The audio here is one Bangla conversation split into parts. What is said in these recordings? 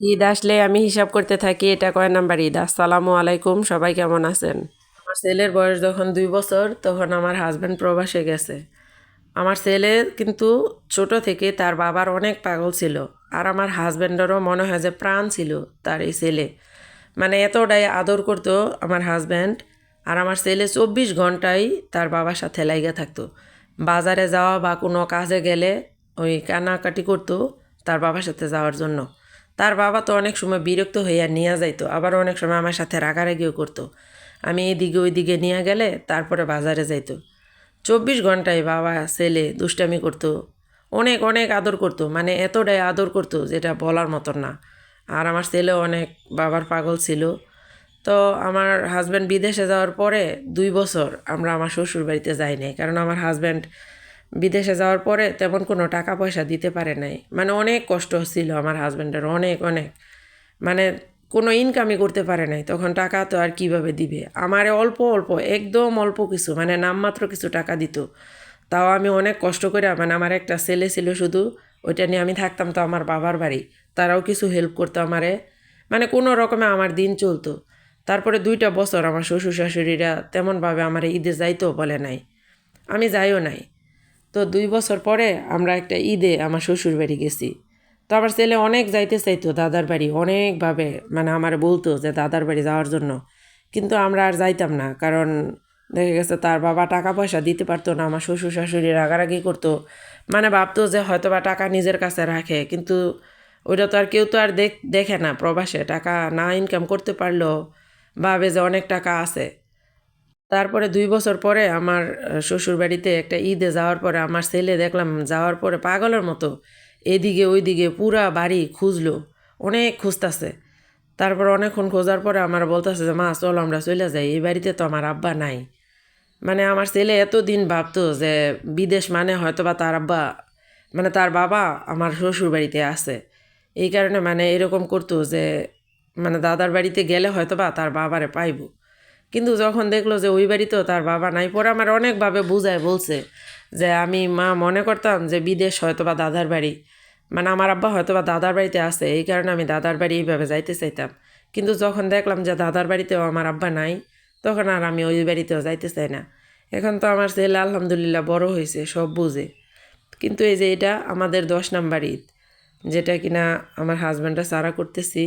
ঈদ আসলে আমি হিসাব করতে থাকি, এটা কয় নাম্বার ঈদ? আসসালামু আলাইকুম, সবাই কেমন আছেন? আমার ছেলের বয়স যখন দুই বছর, তখন আমার হাজব্যান্ড প্রবাসে গেছে। আমার ছেলে কিন্তু ছোট থেকে তার বাবার অনেক পাগল ছিল, আর আমার হাজব্যান্ডেরও মনে হয় যে প্রাণ ছিল তার এই ছেলে। মানে এতটাই আদর করতো আমার হাজব্যান্ড আর আমার ছেলে চব্বিশ ঘন্টাই তার বাবার সাথে লাইগা থাকতো। বাজারে যাওয়া বা কোনো কাজে গেলে ওই কানাকাটি করতো তার বাবার সাথে যাওয়ার জন্য। তার বাবা তো অনেক সময় বিরক্ত হইয়া নিয়ে যাইতো, আবার অনেক সময় আমার সাথে রাগারাগিও করতো। আমি এদিকে ওইদিকে নিয়ে গেলে তারপরে বাজারে যাইতো। চব্বিশ ঘন্টায় বাবা, ছেলে দুষ্টামি করতো, অনেক অনেক আদর করতো মানে এতটাই আদর করতো যেটা বলার মতন না। আর আমার ছেলেও অনেক, বাবার পাগল ছিল। তো আমার হাজব্যান্ড বিদেশে যাওয়ার পরে দুই বছর আমরা আমার শ্বশুর বাড়িতে যাই নাই, কারণ আমার হাজব্যান্ড বিদেশে যাওয়ার পরে তেমন কোনো টাকা পয়সা দিতে পারে নাই। মানে অনেক কষ্ট ছিল আমার হাজব্যান্ডের অনেক অনেক। মানে কোনো ইনকামই করতে পারে নাই। তখন টাকা তো আর কীভাবে দিবে? আমারে অল্প অল্প, একদম অল্প কিছু মানে নামমাত্র কিছু টাকা দিত। তাও আমি অনেক কষ্ট করে মানে আমার একটা ছেলে ছিল শুধু, ওইটা নিয়ে আমি থাকতাম তো আমার বাবার বাড়ি। তারাও কিছু হেল্প করতো আমারে। মানে কোনো রকমে আমার দিন চলতো। তারপরে দুইটা বছর আমার শ্বশুর শাশুড়িরা তেমনভাবে আমার ঈদে যাইতো বলে নাই। আমি যাইও নাই। তো দুই বছর পরে আমরা একটা ঈদে আমার শ্বশুর বাড়ি গেছি। তো আমার ছেলে অনেক যাইতে চাইতো দাদার বাড়ি, অনেকভাবে মানে আমার বলতো যে দাদার বাড়ি যাওয়ার জন্য। কিন্তু আমরা আর যাইতাম না, কারণ দেখা গেছে তার বাবা টাকা পয়সা দিতে পারতো না, আমার শ্বশুর শাশুড়ি রাগারাগি করতো। মানে ভাবতো যে হয়তো বা টাকা নিজের কাছে রাখে, কিন্তু ওইটা তো আর কেউ তো আর দেখ না প্রবাসে। টাকা না ইনকাম করতে পারলেও ভাবে যে অনেক টাকা আছে। তারপরে দুই বছর পরে আমার শ্বশুর বাড়িতে একটা ঈদে যাওয়ার পরে আমার ছেলে দেখলাম যাওয়ার পরে পাগলের মতো এদিকে ওইদিকে পুরা বাড়ি খুঁজলো, অনেক খুঁজতাছে। তারপর অনেকক্ষণ খোঁজার পরে আমার বলতেছে যে, মা, চল আমরা চলে যাই, এই বাড়িতে তো আমার আব্বা নাই। মানে আমার ছেলে এতদিন ভাবতো যে, বিদেশ মানে হয়তো বা তার আব্বা মানে তার বাবা আমার শ্বশুর বাড়িতে আছে। এই কারণে মানে এরকম করতো যে মানে দাদার বাড়িতে গেলে হয়তো বা তার বাবারে পাইবো। কিন্তু যখন দেখল যে ওই বাড়িতেও তার বাবা নাই, পরে আমার অনেকভাবে বুঝায়, বলছে যে আমি মা মনে করতাম যে বিদেশ হয়তো বা দাদার বাড়ি। মানে আমার আব্বা হয়তো বা দাদার বাড়িতে আছে, এই কারণে আমি দাদার বাড়ি এইভাবে যাইতে চাইতাম। কিন্তু যখন দেখলাম যে দাদার বাড়িতেও আমার আব্বা নাই, তখন আর আমি ওই বাড়িতেও যাইতে চাই না। এখন তো আমার ছেলে আলহামদুলিল্লাহ বড় হয়েছে, সব বুঝে। কিন্তু এই যে এটা আমাদের দশ নাম্বার ঈদ, যেটা কিনা আমার হাজব্যান্ডরা সারা করতেছি।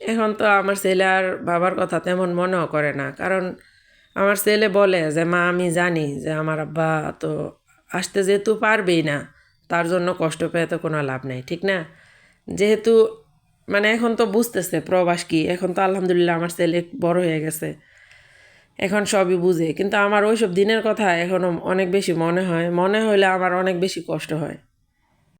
এখন তো আমার ছেলে আর বাবার কথা তেমন মনেও করে না। কারণ আমার ছেলে বলে যে, মা, আমি জানি যে আমার আব্বা তো আসতে যেহেতু পারবেই না, তার জন্য কষ্ট পেয়ে তো কোনো লাভ নেই, ঠিক না? যেহেতু মানে এখন তো বুঝতেছে প্রবাস কি, এখন তো আলহামদুলিল্লাহ আমার ছেলে বড় হয়ে গেছে। এখন সবই বুঝে। কিন্তু আমার ওইসব দিনের কথা এখনও অনেক বেশি মনে হয়। মনে হইলে আমার অনেক বেশি কষ্ট হয়।